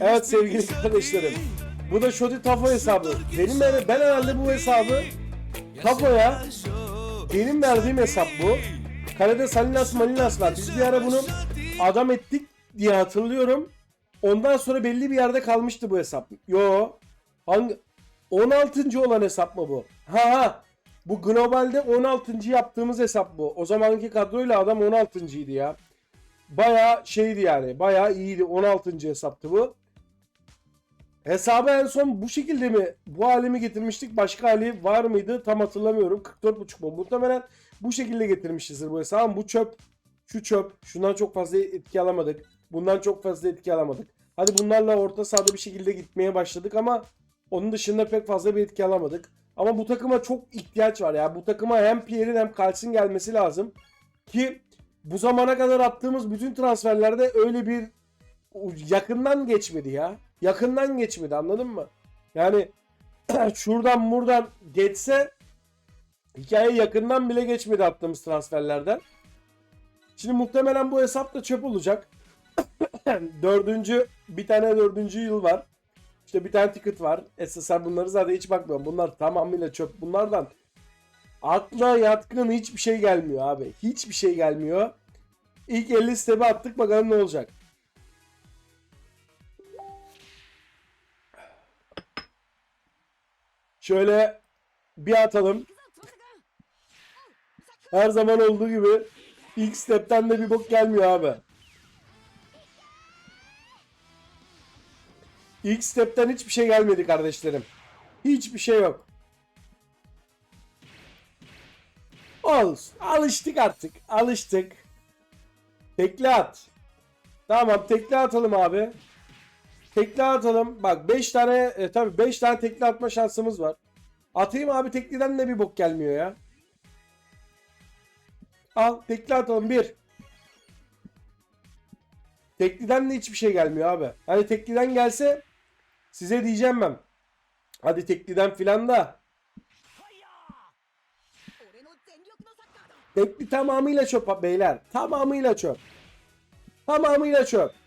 Evet sevgili kardeşlerim. Bu da Shoti Tafo hesabı. Benim ben, ben herhalde bu hesabı Tafo'ya benim verdiğim hesap bu. Kalede Salinas Malinas var. Biz bir ara bunu adam ettik diye hatırlıyorum. Ondan sonra belli bir yerde kalmıştı bu hesap. Yo. Hangi 16. olan hesap mı bu? Ha ha. Bu globalde 16. yaptığımız hesap bu. O zamanki kadroyla adam 16. idi ya. Baya şeydi yani. Baya iyiydi. 16. hesaptı bu. Hesabı en son bu şekilde mi bu hale mi getirmiştik? Başka hali var mıydı? Tam hatırlamıyorum. 44.5 mu? Muhtemelen bu şekilde getirmişizdir bu hesabı. Bu çöp. Şu çöp. Şundan çok fazla etki alamadık. Bundan çok fazla etki alamadık. Hadi bunlarla orta sahada bir şekilde gitmeye başladık ama onun dışında pek fazla bir etki alamadık. Ama bu takıma çok ihtiyaç var ya. Bu takıma hem Pierre'in hem Kals'in gelmesi lazım. Ki bu zamana kadar attığımız bütün transferlerde öyle bir yakından geçmedi ya. Yakından geçmedi anladın mı? Yani şuradan buradan geçse hikaye yakından bile geçmedi attığımız transferlerden. Şimdi muhtemelen bu hesap da çöp olacak. dördüncü bir tane dördüncü yıl var. İşte bir tane ticket var. SSR bunları zaten hiç bakmıyorum. Bunlar tamamıyla çöp. Bunlardan akla yatkın hiçbir şey gelmiyor abi. Hiçbir şey gelmiyor. İlk 50 step'e attık bakalım ne olacak. Şöyle bir atalım. Her zaman olduğu gibi ilk step'ten de bir bok gelmiyor abi. İlk step'ten hiçbir şey gelmedi kardeşlerim. Hiçbir şey yok. Olsun. Alıştık artık. Alıştık. Tekli at. Tamam tekli atalım abi. Tekli atalım. Bak 5 tane e, tabii 5 tane tekli atma şansımız var. Atayım abi tekliden de bir bok gelmiyor ya. Al tekli atalım 1. Tekliden de hiçbir şey gelmiyor abi. Hani tekliden gelse size diyeceğim ben. Hadi tekliden filan da. Tekli tamamıyla çöp beyler. Tamamıyla çöp. Tamamıyla çöp.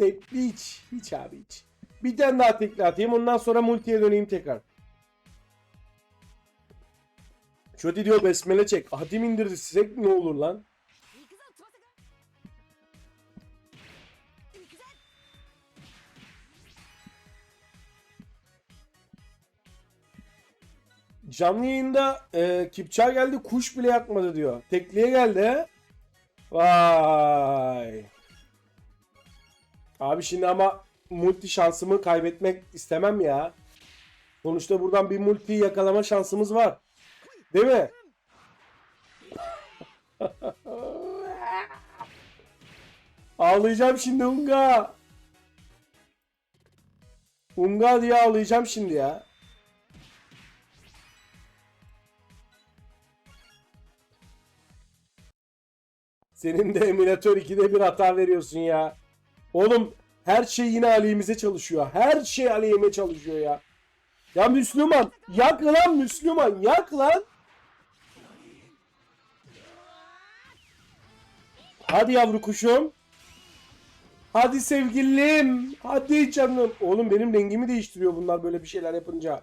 Tekli hiç. Hiç abi hiç. Bir tane daha tekli atayım. Ondan sonra multiye döneyim tekrar. Şöyle diyor besmele çek. Hadim indirsek ne olur lan? Canlı yayında e, Kipçak geldi kuş bile yakmadı diyor. Tekliye geldi. Vay. Abi şimdi ama multi şansımı kaybetmek istemem ya. Sonuçta buradan bir multi yakalama şansımız var. Değil mi? ağlayacağım şimdi Unga. Unga diye ağlayacağım şimdi ya. Senin de emülatör 2'de bir hata veriyorsun ya. Oğlum her şey yine aleyhimize çalışıyor. Her şey aleyhime çalışıyor ya. Ya Müslüman yak lan Müslüman yak lan. Hadi yavru kuşum. Hadi sevgilim. Hadi canım. Oğlum benim rengimi değiştiriyor bunlar böyle bir şeyler yapınca.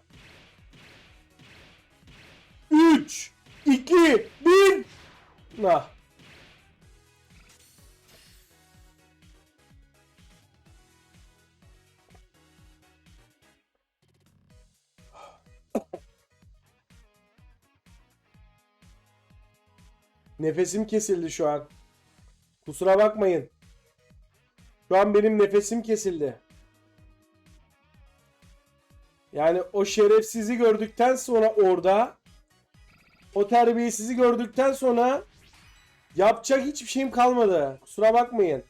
3 2 1 Nah. Nefesim kesildi şu an. Kusura bakmayın. Şu an benim nefesim kesildi. Yani o şerefsizi gördükten sonra orada o terbiyesizi gördükten sonra yapacak hiçbir şeyim kalmadı. Kusura bakmayın.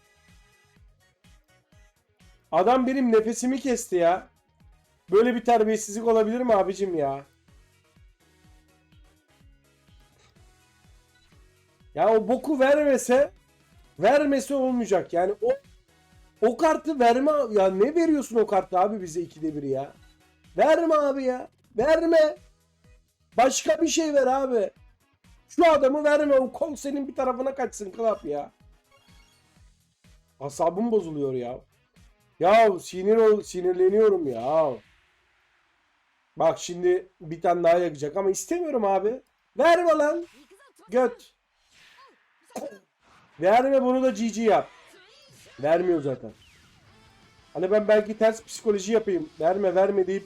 Adam benim nefesimi kesti ya. Böyle bir terbiyesizlik olabilir mi abicim ya? Ya o boku vermese vermesi olmayacak. Yani o o kartı verme ya ne veriyorsun o kartı abi bize ikide bir ya? Verme abi ya. Verme. Başka bir şey ver abi. Şu adamı verme o kol senin bir tarafına kaçsın klap ya. Asabım bozuluyor ya. Ya sinir ol, sinirleniyorum ya. Bak şimdi bir tane daha yakacak ama istemiyorum abi. Verme lan. Göt. Verme bunu da GG yap. Vermiyor zaten. Hani ben belki ters psikoloji yapayım. Verme verme deyip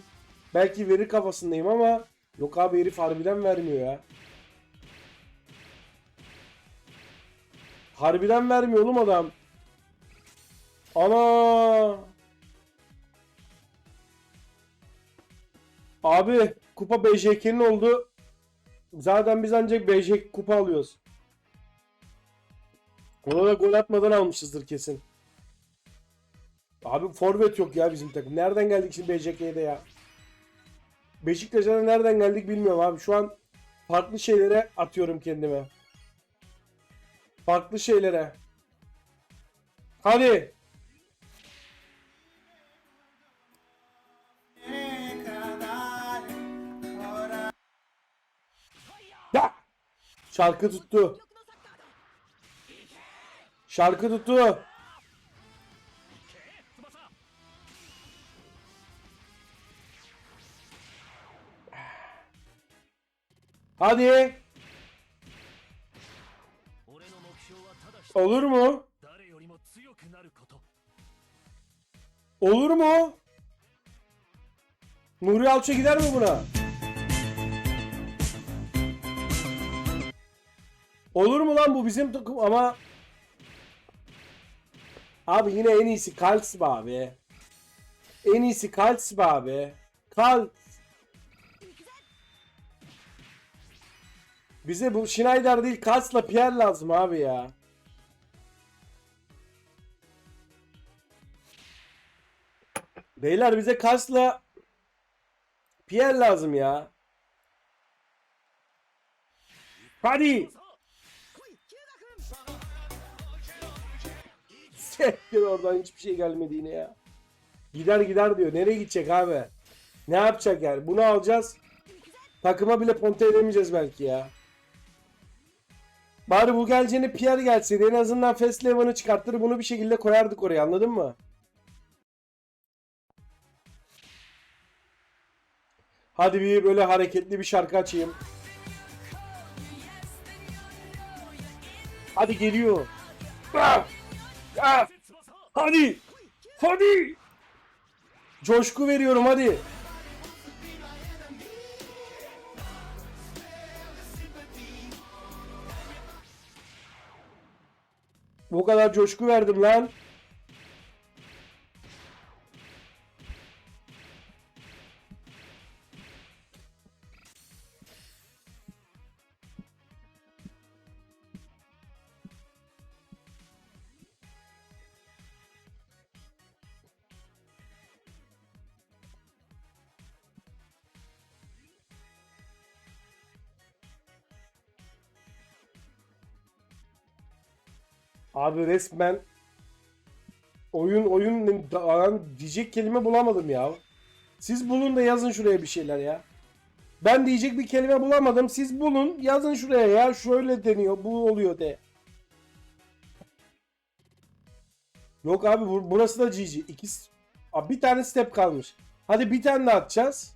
belki verir kafasındayım ama yok abi herif harbiden vermiyor ya. Harbiden vermiyor oğlum adam. Ana. Abi kupa BJK'nin oldu. Zaten biz ancak BJK kupa alıyoruz. Ona da gol atmadan almışızdır kesin. Abi forvet yok ya bizim takım. Nereden geldik şimdi BJK'ye de ya? Beşiktaş'a da nereden geldik bilmiyorum abi. Şu an farklı şeylere atıyorum kendime. Farklı şeylere. Hadi. Ya! Şarkı tuttu. Şarkı tutu. Hadi. Olur mu? Olur mu? Nuri Alça gider mi buna? Olur mu lan bu bizim takım ama Abi yine en iyisi Kaltz be abi. En iyisi Kaltz be abi. Kaltz. Bize bu Schneider değil Kaltz'la Pierre lazım abi ya. Beyler bize Kars'la Pierre lazım ya. Hadi. Sektir oradan hiçbir şey gelmedi yine ya. Gider gider diyor. Nereye gidecek abi? Ne yapacak yani? Bunu alacağız. Takıma bile ponte edemeyeceğiz belki ya. Bari bu geleceğine Pierre gelseydi en azından Fast Eleven'ı çıkartır bunu bir şekilde koyardık oraya anladın mı? Hadi bir böyle hareketli bir şarkı açayım. Hadi geliyor. Ah! Ah! Hadi. Hadi. Coşku veriyorum hadi. Bu kadar coşku verdim lan. Abi resmen oyun oyun diyecek kelime bulamadım ya. Siz bulun da yazın şuraya bir şeyler ya. Ben diyecek bir kelime bulamadım. Siz bulun yazın şuraya ya. Şöyle deniyor bu oluyor de. Yok abi bur- burası da GG. İki, bir tane step kalmış. Hadi bir tane daha atacağız.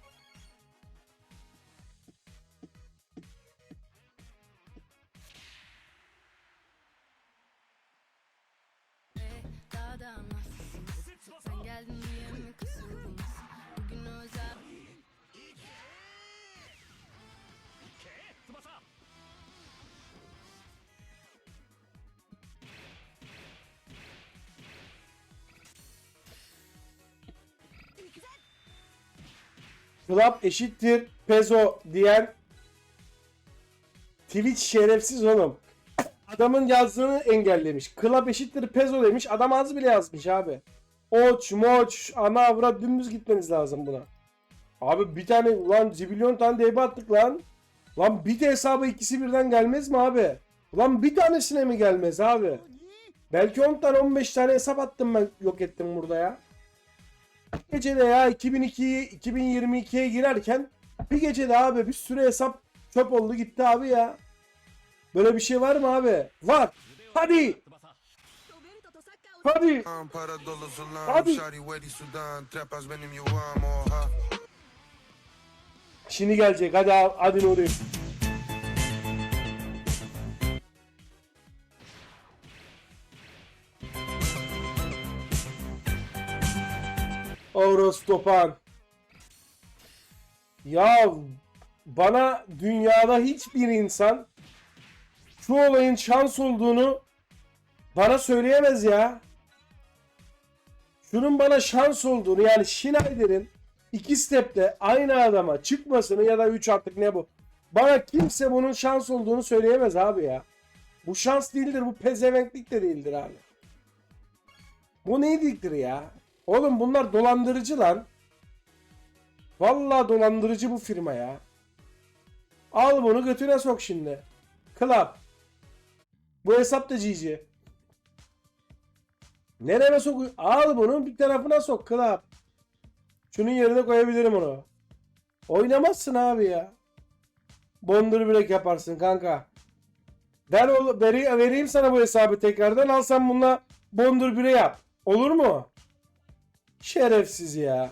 Club eşittir peso diyen Twitch şerefsiz oğlum. Adamın yazdığını engellemiş. Club eşittir peso demiş. Adam az bile yazmış abi. Oç, moç, ana avrat dümdüz gitmeniz lazım buna. Abi bir tane ulan zibilyon tane DB attık lan. Lan bir de hesaba ikisi birden gelmez mi abi? Ulan bir tanesine mi gelmez abi? Belki 10 tane 15 tane hesap attım ben yok ettim burada ya. Bir gecede ya 2002'yi 2022'ye girerken bir gecede abi bir sürü hesap çöp oldu gitti abi ya. Böyle bir şey var mı abi? Var. Hadi. Hadi. Hadi. Şimdi gelecek. Hadi hadi Nuri. Eurostopan. Ya bana dünyada hiçbir insan şu olayın şans olduğunu bana söyleyemez ya. Şunun bana şans olduğunu yani Schneider'in iki stepte aynı adama çıkmasını ya da 3 artık ne bu. Bana kimse bunun şans olduğunu söyleyemez abi ya. Bu şans değildir, bu pezevenklik de değildir abi. Bu neydir ya? Oğlum bunlar dolandırıcı lan. Vallahi dolandırıcı bu firma ya. Al bunu götüne sok şimdi. Club. Bu hesap da GG. Nereye sok? Al bunu bir tarafına sok Club. Şunun yerine koyabilirim onu. Oynamazsın abi ya. Bondur break yaparsın kanka. O, veri, vereyim sana bu hesabı tekrardan al sen bununla bondur bire yap. Olur mu? Şerefsiz ya.